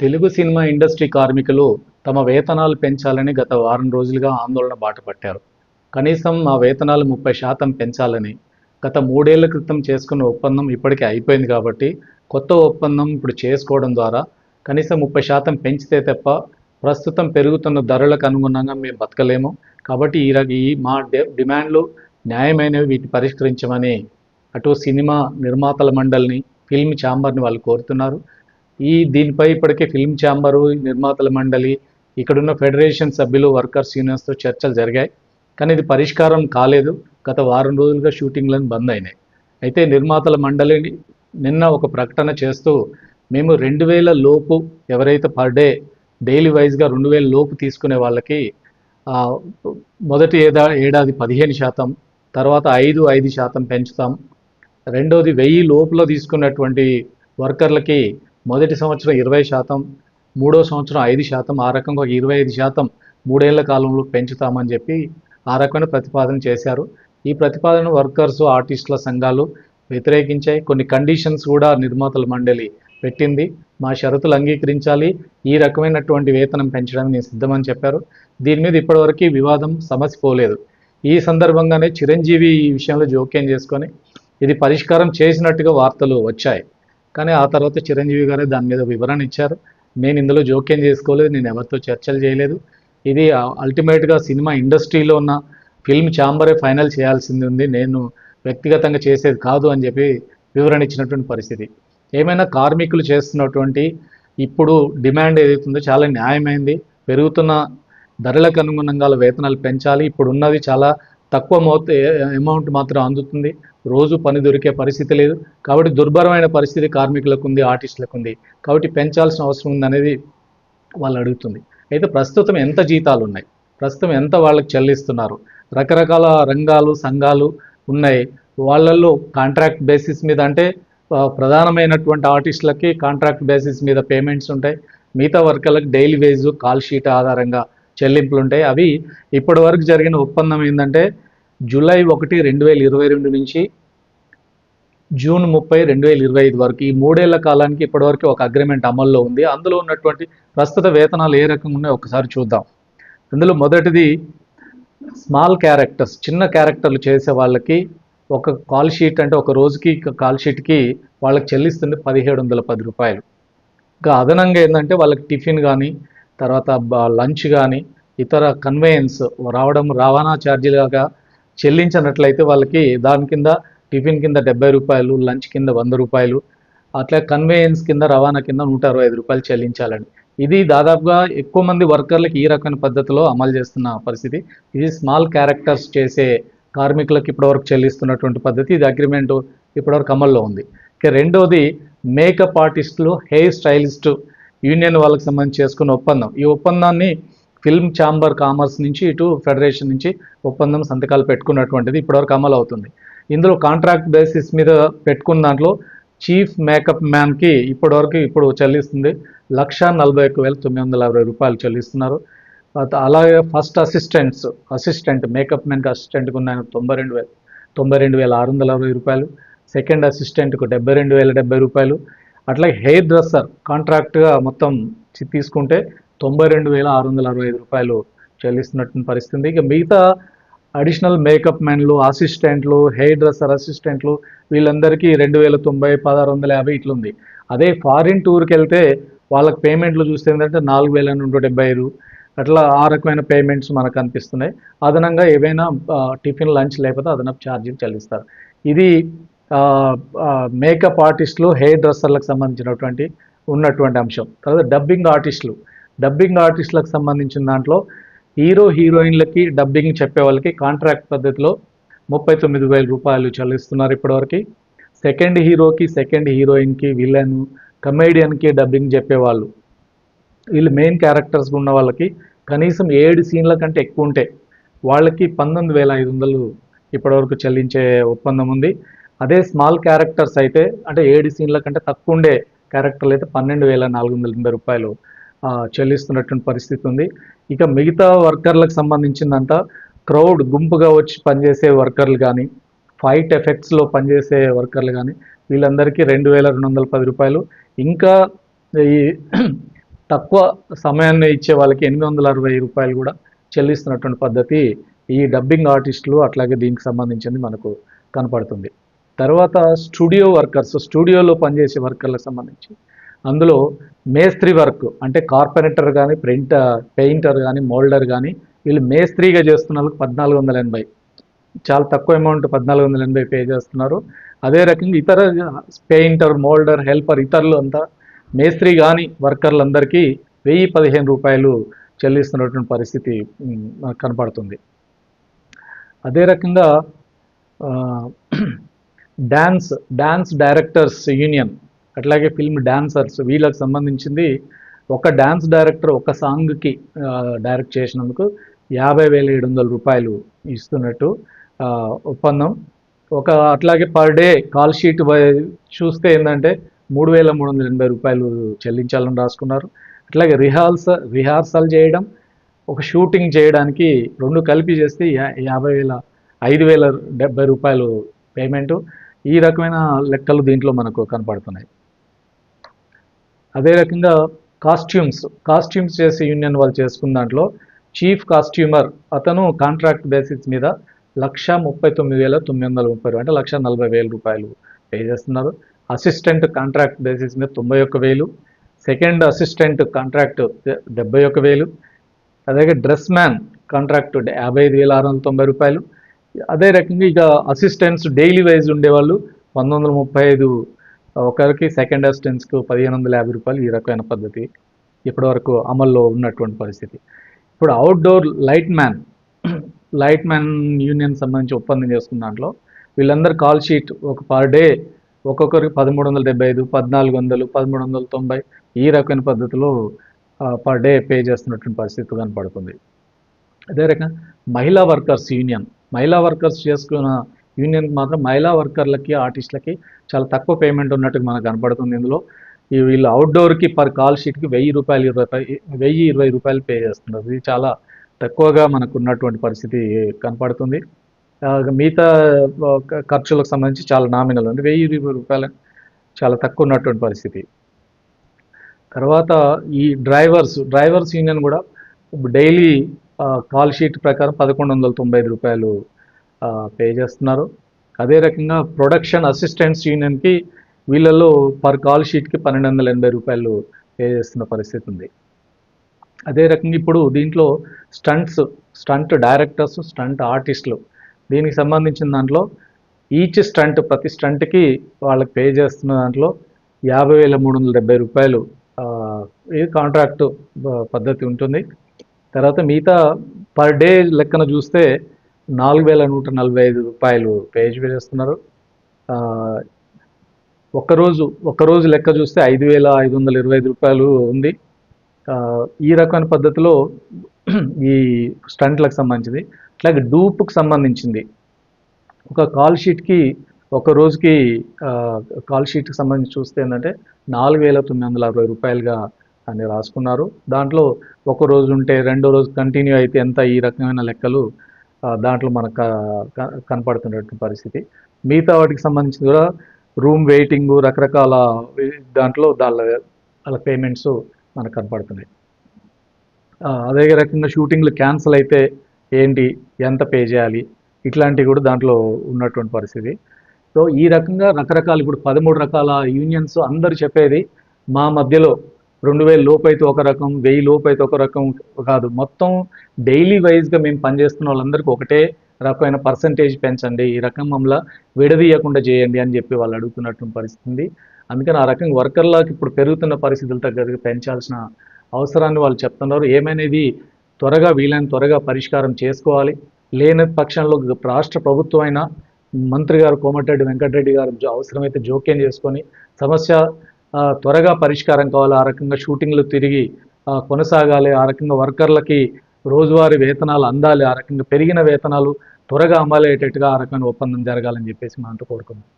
Telugu cinema industry కార్మికులు తమ వేతనాలు పెంచాలని గత వారం రోజులుగా ఆందోళన బాట పట్టారు. కనీసం మా వేతనాలు ముప్పై శాతం పెంచాలని గత మూడేళ్ళ క్రితం చేసుకున్న ఒప్పందం ఇప్పటికే అయిపోయింది కాబట్టి కొత్త ఒప్పందం ఇప్పుడు చేసుకోవడం ద్వారా కనీసం ముప్పై శాతం పెంచితే తప్ప ప్రస్తుతం పెరుగుతున్న ధరలకు అనుగుణంగా మేము బతకలేము. కాబట్టి ఈ రక- ఈ మా డిమాండ్లు న్యాయమైనవి వీటిని పరిష్కరించమని అటు సినిమా నిర్మాతల మండలిని ఫిల్మ్ ఛాంబర్ని వాళ్ళు కోరుతున్నారు. ఈ దీనిపై ఇప్పటికే ఫిల్మ్ ఛాంబరు నిర్మాతల మండలి ఇక్కడున్న ఫెడరేషన్ సభ్యులు వర్కర్స్ యూనియన్స్తో చర్చలు జరిగాయి. కానీ ఇది పరిష్కారం కాలేదు. గత వారం రోజులుగా షూటింగ్లను బంద్ అయినాయి. అయితే నిర్మాతల మండలి నిన్న ఒక ప్రకటన చేస్తూ మేము రెండు వేల లోపు ఎవరైతే పర్ డే డైలీ వైజ్గా రెండు వేల లోపు తీసుకునే వాళ్ళకి మొదటి ఏదా ఏడాది పదిహేను శాతం తర్వాత ఐదు ఐదు శాతం పెంచుతాం. రెండోది వెయ్యి లోపల తీసుకున్నటువంటి వర్కర్లకి మొదటి సంవత్సరం ఇరవై శాతం మూడో సంవత్సరం ఐదు శాతం ఆ రకంగా ఒక ఇరవై ఐదు శాతం మూడేళ్ళ కాలంలో పెంచుతామని చెప్పి ఆ రకమైన ప్రతిపాదన చేశారు. ఈ ప్రతిపాదన వర్కర్స్ ఆర్టిస్టుల సంఘాలు వ్యతిరేకించాయి. కొన్ని కండిషన్స్ కూడా నిర్మాతల మండలి పెట్టింది. మా షరతులు అంగీకరించాలి. ఈ రకమైనటువంటి వేతనం పెంచడానికి నేను సిద్ధమని చెప్పారు. దీని మీద ఇప్పటివరకు వివాదం సమస్య పోలేదు. ఈ సందర్భంగానే చిరంజీవి ఈ విషయంలో జోక్యం చేసుకొని ఇది పరిష్కారం చేసినట్టుగా వార్తలు వచ్చాయి. కానీ ఆ తర్వాత చిరంజీవి గారే దాని మీద వివరణ ఇచ్చారు. నేను ఇందులో జోక్యం చేసుకోలేదు నేను ఎవరితో చర్చలు చేయలేదు. ఇది అల్టిమేట్గా సినిమా ఇండస్ట్రీలో ఉన్న ఫిల్మ్ ఛాంబరే ఫైనల్ చేయాల్సింది ఉంది. నేను వ్యక్తిగతంగా చేసేది కాదు అని చెప్పి వివరణ ఇచ్చినటువంటి పరిస్థితి. ఏమైనా కార్మికులు చేస్తున్నటువంటి ఇప్పుడు డిమాండ్ ఏదైతుందో చాలా న్యాయమైంది. పెరుగుతున్న ధరలకు అనుగుణంగా వేతనాలు పెంచాలి. ఇప్పుడు ఉన్నది చాలా తక్కువ మోత అమౌంట్ మాత్రం అందుతుంది. రోజు పని దొరికే పరిస్థితి లేదు. కాబట్టి దుర్భరమైన పరిస్థితి కార్మికులకు ఉంది ఆర్టిస్టులకు ఉంది. కాబట్టి పెంచాల్సిన అవసరం ఉందనేది వాళ్ళు అడుగుతుంది. అయితే ప్రస్తుతం ఎంత జీతాలు ఉన్నాయి? ప్రస్తుతం ఎంత వాళ్ళకి చెల్లిస్తున్నారు? రకరకాల రంగాలు సంఘాలు ఉన్నాయి. వాళ్ళల్లో కాంట్రాక్ట్ బేసిస్ మీద అంటే ప్రధానమైనటువంటి ఆర్టిస్టులకి కాంట్రాక్ట్ బేసిస్ మీద పేమెంట్స్ ఉంటాయి. మిగతా వర్కర్లకు డైలీ వేజు కాల్ షీట్ ఆధారంగా చెల్లింపులు ఉంటాయి అవి ఇప్పటి వరకు జరిగిన ఒప్పందం ఏంటంటే జూలై ఒకటి రెండు వేల ఇరవై రెండు నుంచి జూన్ ముప్పై రెండు వేల ఇరవై ఐదు వరకు ఈ మూడేళ్ళ కాలానికి ఇప్పటివరకు ఒక అగ్రిమెంట్ అమల్లో ఉంది. అందులో ఉన్నటువంటి ప్రస్తుత వేతనాలు ఏ రకంగా ఉన్నాయో ఒకసారి చూద్దాం. అందులో మొదటిది స్మాల్ క్యారెక్టర్స్ చిన్న క్యారెక్టర్లు చేసే వాళ్ళకి ఒక కాల్ షీట్ అంటే ఒక రోజుకి కాల్ షీట్కి వాళ్ళకి చెల్లిస్తుంది పదిహేడు వందల పది రూపాయలు. ఇంకా అదనంగా ఏంటంటే వాళ్ళకి టిఫిన్ కానీ తర్వాత లంచ్ కానీ ఇతర కన్వేయన్స్ రావడం రవాణా ఛార్జీలుగా చెల్లించినట్లయితే వాళ్ళకి దాని కింద టిఫిన్ కింద డెబ్బై రూపాయలు లంచ్ కింద వంద రూపాయలు అట్లా కన్వేయన్స్ కింద రవాణా కింద నూట అరవై ఐదు రూపాయలు చెల్లించాలని ఇది దాదాపుగా ఎక్కువ మంది వర్కర్లకు ఈ రకమైన పద్ధతిలో అమలు చేస్తున్న పరిస్థితి. ఇది స్మాల్ క్యారెక్టర్స్ చేసే కార్మికులకు ఇప్పటివరకు చెల్లిస్తున్నటువంటి పద్ధతి. ఇది అగ్రిమెంట్ ఇప్పటివరకు అమల్లో ఉంది. ఇక రెండోది మేకప్ ఆర్టిస్టులు హెయిర్ స్టైలిస్ట్ యూనియన్ వాళ్ళకి సంబంధించి చేసుకున్న ఒప్పందం. ఈ ఒప్పందాన్ని ఫిల్మ్ ఛాంబర్ కామర్స్ నుంచి ఇటు ఫెడరేషన్ నుంచి ఒప్పందం సంతకాలు పెట్టుకున్నటువంటిది ఇప్పటివరకు అమలు అవుతుంది. ఇందులో కాంట్రాక్ట్ బేసిస్ మీద పెట్టుకున్న దాంట్లో చీఫ్ మేకప్ మ్యాన్కి ఇప్పటివరకు ఇప్పుడు చెల్లిస్తుంది లక్ష నలభై ఒక్క వేల తొమ్మిది వందల అరవై రూపాయలు చెల్లిస్తున్నారు. అలాగే ఫస్ట్ అసిస్టెంట్స్ అసిస్టెంట్ మేకప్ మ్యాన్కి అసిస్టెంట్కి ఉన్న తొంభై రెండు వేల తొంభై రెండు వేల ఆరు వందల అరవై రూపాయలు. సెకండ్ అసిస్టెంట్కు డెబ్బై రెండు వేల డెబ్బై రూపాయలు. అట్లాగే హెయిర్ డ్రెస్సర్ కాంట్రాక్ట్గా మొత్తం చి- తీసుకుంటే తొంభై రెండు వేల ఆరు వందల అరవై ఐదు రూపాయలు చెల్లిస్తున్నట్టు పరిస్థితి. ఇక మిగతా అడిషనల్ మేకప్ మెన్లు అసిస్టెంట్లు హెయిర్ డ్రెస్సర్ అసిస్టెంట్లు వీళ్ళందరికీ రెండు వేల తొంభై పదహారు వందల యాభై ఇట్లుంది. అదే ఫారిన్ టూర్కి వెళ్తే వాళ్ళకి పేమెంట్లు చూస్తే ఏంటంటే నాలుగు వేల నూట డెబ్బై ఐదు. అట్లా ఆ రకమైన పేమెంట్స్ మనకు అనిపిస్తున్నాయి. అదనంగా ఏవైనా టిఫిన్ లంచ్ లేకపోతే అదనపు ఛార్జీలు చెల్లిస్తారు. ఇది మేకప్ ఆర్టిస్టులు హెయిర్ డ్రెస్సర్లకు సంబంధించినటువంటి ఉన్నటువంటి అంశం. తర్వాత డబ్బింగ్ ఆర్టిస్టులు డబ్బింగ్ ఆర్టిస్టులకు సంబంధించిన దాంట్లో హీరో హీరోయిన్లకి డబ్బింగ్ చెప్పే వాళ్ళకి కాంట్రాక్ట్ పద్ధతిలో ముప్పై తొమ్మిది వేల రూపాయలు చెల్లిస్తున్నారు ఇప్పటివరకు. సెకండ్ హీరోకి సెకండ్ హీరోయిన్కి విలన్ కమేడియన్కి డబ్బింగ్ చెప్పేవాళ్ళు వీళ్ళు. మెయిన్ క్యారెక్టర్స్ ఉన్న వాళ్ళకి కనీసం ఏడు సీన్ల కంటే ఎక్కువ ఉంటే వాళ్ళకి పంతొమ్మిది వేల ఐదు వందలు ఇప్పటివరకు చెల్లించే ఒప్పందం ఉంది. అదే స్మాల్ క్యారెక్టర్స్ అయితే అంటే ఏడు సీన్ల కంటే తక్కువ ఉండే క్యారెక్టర్లు అయితే పన్నెండు వేల నాలుగు వందల ఎనభై రూపాయలు చెల్లిస్తున్నటువంటి పరిస్థితి ఉంది. ఇక మిగతా వర్కర్లకు సంబంధించిందంతా క్రౌడ్ గుంపుగా వచ్చి పనిచేసే వర్కర్లు కానీ ఫైట్ ఎఫెక్ట్స్లో పనిచేసే వర్కర్లు కానీ వీళ్ళందరికీ రెండు వేల రెండు వందల పది రూపాయలు. ఇంకా ఈ తక్కువ సమయాన్ని ఇచ్చే వాళ్ళకి ఎనిమిది వందల అరవై రూపాయలు కూడా చెల్లిస్తున్నటువంటి పద్ధతి ఈ డబ్బింగ్ ఆర్టిస్టులు అట్లాగే దీనికి సంబంధించింది మనకు కనపడుతుంది. తర్వాత స్టూడియో వర్కర్స్ స్టూడియోలో పనిచేసే వర్కర్లకు సంబంధించి అందులో మేస్త్రి వర్క్ అంటే కార్పెంటర్ కానీ ప్రింట్ పెయింటర్ కానీ మోల్డర్ కానీ వీళ్ళు మేస్త్రిగా చేస్తున్న వాళ్ళకి పద్నాలుగు వందల ఎనభై. చాలా తక్కువ అమౌంట్ పద్నాలుగు వందల ఎనభై పే చేస్తున్నారు. అదే రకంగా ఇతర పెయింటర్ మోల్డర్ హెల్పర్ ఇతరులు అంతా మేస్త్రి కానీ వర్కర్లందరికీ వెయ్యి పదిహేను రూపాయలు చెల్లిస్తున్నటువంటి పరిస్థితి కనపడుతుంది. అదే రకంగా డ్యాన్స్ డ్యాన్స్ డైరెక్టర్స్ యూనియన్ అట్లాగే ఫిల్మ్ డ్యాన్సర్స్ వీళ్ళకి సంబంధించింది ఒక డ్యాన్స్ డైరెక్టర్ ఒక సాంగ్కి డైరెక్ట్ చేసినందుకు యాభై వేల ఏడు వందల రూపాయలు ఇస్తున్నట్టు ఒప్పందం. ఒక అట్లాగే పర్ డే కాల్ షీట్ చూస్తే ఏంటంటే మూడు వేల మూడు వందల ఎనభై రూపాయలు చెల్లించాలని రాసుకున్నారు. అట్లాగే రిహార్సల్ రిహార్సల్ చేయడం ఒక షూటింగ్ చేయడానికి రెండు కలిపి చేస్తే యా- యాభై వేల ఐదు వేల డెబ్బై రూపాయలు పేమెంటు. ఈ రకమైన లెక్కలు దీంట్లో మనకు కనపడుతున్నాయి. అదే రకంగా కాస్ట్యూమ్స్ కాస్ట్యూమ్స్ చేసే యూనియన్ వాళ్ళు చేసుకున్న దాంట్లో చీఫ్ కాస్ట్యూమర్ అతను కాంట్రాక్ట్ బేసిస్ మీద లక్ష ముప్పై తొమ్మిది వేల తొమ్మిది వందల ముప్పై అంటే లక్ష నలభై వేల రూపాయలు పే చేస్తున్నారు. అసిస్టెంట్ కాంట్రాక్ట్ బేసిస్ మీద తొంభై ఒక్క వేలు. సెకండ్ అసిస్టెంట్ కాంట్రాక్ట్ డెబ్బై ఒక్క వేలు. అదే డ్రెస్ మ్యాన్ కాంట్రాక్ట్ యాభై ఐదు వేల ఆరు వందల తొంభై రూపాయలు. అదే రకంగా ఇక అసిస్టెంట్స్ డైలీ వైజ్ ఉండేవాళ్ళు పంతొమ్మిది వందల ముప్పై ఐదు ఒకరికి సెకండ్ అసిస్టెంట్స్కు పదిహేను వందల యాభై రూపాయలు ఈ రకమైన పద్ధతి ఇప్పటివరకు అమల్లో ఉన్నటువంటి పరిస్థితి. ఇప్పుడు outdoor light man light man union సంబంధించి ఒప్పందం చేసుకున్న దాంట్లో వీళ్ళందరూ కాల్ షీట్ ఒక పర్ డే ఒక్కొక్కరికి పదమూడు వందల డెబ్బై ఐదు పద్నాలుగు వందలు పదమూడు వందల తొంభై ఈ రకమైన పద్ధతిలో పర్ డే పే చేస్తున్నటువంటి పరిస్థితి కనపడుతుంది. అదే రకంగా మహిళా వర్కర్స్ యూనియన్ మహిళా వర్కర్స్ చేసుకున్న యూనియన్ మాత్రం మహిళా వర్కర్లకి ఆర్టిస్టులకి చాలా తక్కువ పేమెంట్ ఉన్నట్టుగా మనకు కనపడుతుంది ఇందులో. ఈ వీళ్ళు అవుట్డోర్కి పర్ కాల్ షీట్కి వెయ్యి రూపాయలు ఇరవై వెయ్యి ఇరవై రూపాయలు పే చేస్తున్నారు. ఇది చాలా తక్కువగా మనకు ఉన్నటువంటి పరిస్థితి కనపడుతుంది. మిగతా ఖర్చులకు సంబంధించి చాలా నామినల్ అంటే వెయ్యి ఇరవై రూపాయలు చాలా తక్కువ ఉన్నటువంటి పరిస్థితి. తర్వాత ఈ డ్రైవర్స్ డ్రైవర్స్ యూనియన్ కూడా డైలీ కాల్ షీట్ ప్రకారం పదకొండు వందల తొంభై ఐదు రూపాయలు పే చేస్తున్నారు. అదే రకంగా ప్రొడక్షన్ అసిస్టెంట్స్ యూనియన్కి వీళ్ళలో పర్ కాల్ షీట్కి పన్నెండు వందల ఎనభై రూపాయలు పే చేస్తున్న పరిస్థితి ఉంది. అదే రకంగా ఇప్పుడు దీంట్లో స్టంట్స్ స్టంట్ డైరెక్టర్స్ స్టంట్ ఆర్టిస్టులు దీనికి సంబంధించిన దాంట్లో ఈచ్ స్టంట్ ప్రతి స్టంట్కి వాళ్ళకి పే చేస్తున్న దాంట్లో యాభై వేల మూడు వందల డెబ్బై రూపాయలు ఇది కాంట్రాక్ట్ పద్ధతి ఉంటుంది. తర్వాత మిగతా పర్ డే లెక్కన చూస్తే నాలుగు వేల నూట నలభై ఐదు రూపాయలు పేజ్ చేస్తున్నారు. ఒక్కరోజు ఒక్కరోజు లెక్క చూస్తే ఐదు వేల ఐదు వందల ఇరవై ఐదు రూపాయలు ఉంది. ఈ రకమైన పద్ధతిలో ఈ స్టంట్లకు సంబంధించింది. అట్లాగే డూప్కి సంబంధించింది. ఒక కాల్ షీట్కి ఒక రోజుకి కాల్ షీట్కి సంబంధించి చూస్తే ఏంటంటే నాలుగు వేల తొమ్మిది వందల అరవై రూపాయలుగా అని రాసుకున్నారు. దాంట్లో ఒక రోజు ఉంటే రెండో రోజు కంటిన్యూ అయితే ఎంత ఈ రకమైన లెక్కలు దాంట్లో మనకు కనపడుతున్నటువంటి పరిస్థితి. మిగతా వాటికి సంబంధించి కూడా రూమ్ వెయిటింగ్ రకరకాల దాంట్లో దాని వాళ్ళ పేమెంట్స్ మనకు కనపడుతున్నాయి. అదే రకంగా షూటింగ్లు క్యాన్సిల్ అయితే ఏంటి ఎంత పే చేయాలి ఇట్లాంటివి కూడా దాంట్లో ఉన్నటువంటి పరిస్థితి. సో ఈ రకంగా రకరకాల ఇప్పుడు పదమూడు రకాల యూనియన్స్ అందరు చెప్పేది మా మధ్యలో రెండు వేల లోపు అయితే ఒక రకం వెయ్యి లోపు అయితే ఒక రకం కాదు. మొత్తం డైలీ వైజ్గా మేము పనిచేస్తున్న వాళ్ళందరికీ ఒకటే రకమైన పర్సంటేజ్ పెంచండి. ఈ రకం మమ్మల్ని విడదీయకుండా చేయండి అని చెప్పి వాళ్ళు అడుగుతున్నట్టు పరిస్థితి అందుకని ఆ రకంగా వర్కర్లకు ఇప్పుడు పెరుగుతున్న పరిస్థితులు తగ్గట్టుగా పెంచాల్సిన అవసరాన్ని వాళ్ళు చెప్తున్నారు. ఏమైనా త్వరగా వీలైన త్వరగా పరిష్కారం చేసుకోవాలి. లేని పక్షంలో రాష్ట్ర ప్రభుత్వం అయినా మంత్రి గారు కోమటిరెడ్డి వెంకటరెడ్డి గారు అవసరమైతే జోక్యం చేసుకొని సమస్య త్వరగా పరిష్కారం కావాలి. ఆ రకంగా షూటింగ్లు తిరిగి కొనసాగాలి. ఆ రకంగా వర్కర్లకి రోజువారీ వేతనాలు అందాలి. ఆ రకంగా పెరిగిన వేతనాలు త్వరగా అమలయ్యేటట్టుగా ఆ రకమైన ఒప్పందం జరగాలని చెప్పేసి మనం కోరుకుందాం